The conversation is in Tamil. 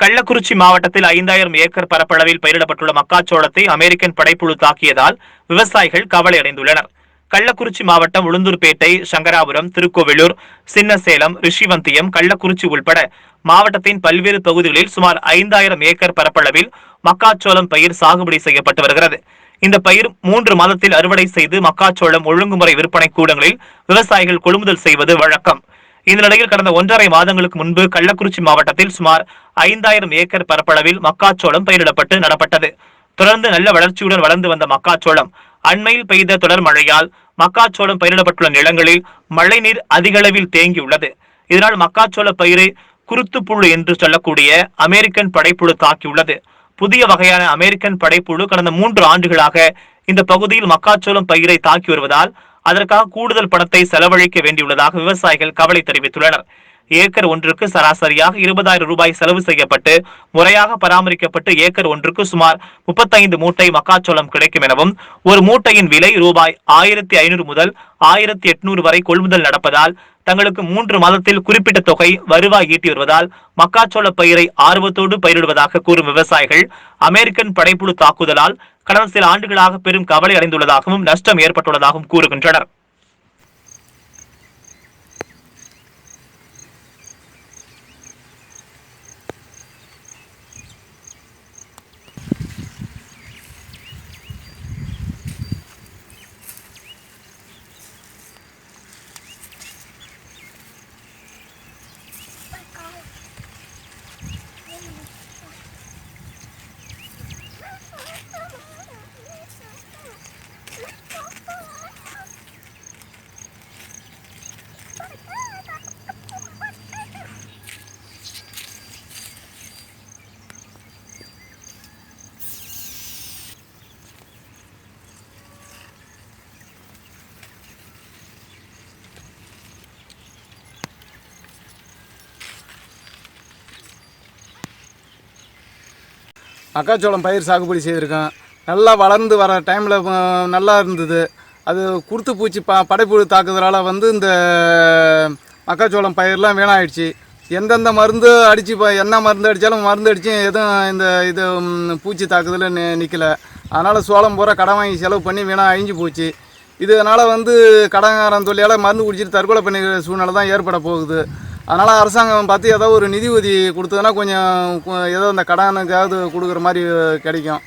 கள்ளக்குறிச்சி மாவட்டத்தில் ஐந்தாயிரம் ஏக்கர் பரப்பளவில் பயிரிடப்பட்டுள்ள மக்காச்சோளத்தை அமெரிக்கன் படைப்புழு தாக்கியதால் விவசாயிகள் கவலை அடைந்துள்ளனர் கள்ளக்குறிச்சி மாவட்டம் உளுந்தூர்பேட்டை சங்கராபுரம் திருக்கோவிலூர் சின்னசேலம் ரிஷிவந்தியம் கள்ளக்குறிச்சி உள்பட மாவட்டத்தின் பல்வேறு பகுதிகளில் சுமார் ஐந்தாயிரம் ஏக்கர் பரப்பளவில் மக்காச்சோளம் பயிர் சாகுபடி செய்யப்பட்டு வருகிறது. இந்த பயிர் மூன்று மாதத்தில் அறுவடை செய்து மக்காச்சோளம் ஒழுங்குமுறை விற்பனை கூடங்களில் விவசாயிகள் கொள்முதல் செய்வது வழக்கம். இந்த நிலையில் கடந்த ஒன்றரை மாதங்களுக்கு முன்பு கள்ளக்குறிச்சி மாவட்டத்தில் சுமார் ஐந்தாயிரம் ஏக்கர் பரப்பளவில் மக்காச்சோளம் பயிரிடப்பட்டு நடப்பட்டது. தொடர்ந்து நல்ல வளர்ச்சியுடன் வளர்ந்து வந்த மக்காச்சோளம். அண்மையில் பெய்த தொடர் மழையால் மக்காச்சோளம் பயிரிடப்பட்டுள்ள நிலங்களில் மழைநீர் அதிக அளவில் தேங்கியுள்ளது. இதனால் மக்காச்சோள பயிரை குருத்துப்புழு என்று சொல்லக்கூடிய அமெரிக்கன் படைப்புழு தாக்கியுள்ளது. புதிய வகையான அமெரிக்கன் படைப்புழு கடந்த மூன்று ஆண்டுகளாக இந்த பகுதியில் மக்காச்சோளம் பயிரை தாக்கி வருவதால் அதற்காக கூடுதல் பணத்தை செலவழிக்க வேண்டியுள்ளதாக விவசாயிகள் கவலை தெரிவித்துள்ளனர். ஏக்கர் ஒன்றுக்கு சராசரியாக இருபதாயிரம் ரூபாய் செலவு செய்யப்பட்டு முறையாக பராமரிக்கப்பட்டு ஏக்கர் ஒன்றுக்கு சுமார் முப்பத்தைந்து மூட்டை மக்காச்சோளம் கிடைக்கும் எனவும் ஒரு மூட்டையின் விலை ரூபாய் ஆயிரத்தி ஐநூறு முதல் ஆயிரத்தி எட்நூறு வரை கொள்முதல் நடப்பதால் தங்களுக்கு மூன்று மாதத்தில் குறிப்பிட்ட தொகை வருவாய் ஈட்டி வருவதால் மக்காச்சோள பயிரை ஆர்வத்தோடு பயிரிடுவதாக கூறும் விவசாயிகள் அமெரிக்கன் படைப்புழு தாக்குதலால் கடந்த சில ஆண்டுகளாக பெரும் கவலை அடைந்துள்ளதாகவும் நஷ்டம் ஏற்பட்டுள்ளதாகவும் கூறுகின்றனர். மக்காச்சோளம் பயிர் சாகுபடி செய்திருக்கேன் நல்லா வளர்ந்து வர டைமில் நல்லா இருந்தது. அது குருத்து பூச்சி ப படைப்புழு தாக்குதலால் வந்து இந்த மக்காச்சோளம் பயிரெலாம் வீணாயிடுச்சு. எந்தெந்த மருந்து அடித்து இப்போ என்ன மருந்து அடித்தாலும் மருந்து அடித்து எதுவும் இந்த இது பூச்சி தாக்குதல் நி நிற்கல அதனால் சோளம் பூரா கடன் வாங்கி செலவு பண்ணி வீணாக அழிஞ்சு போச்சு. இதனால் வந்து கடன்காரன் தொழிலால் மருந்து குடிச்சிட்டு தற்கொலை பண்ணிக்கிற சூழ்நிலை தான் ஏற்பட போகுது. அதனால் அரசாங்கம் பார்த்து ஏதோ ஒரு நிதி உதவி கொடுத்ததுன்னா கொஞ்சம் ஏதோ இந்த கடனுக்காவது கொடுக்குற மாதிரி கிடைக்கும்.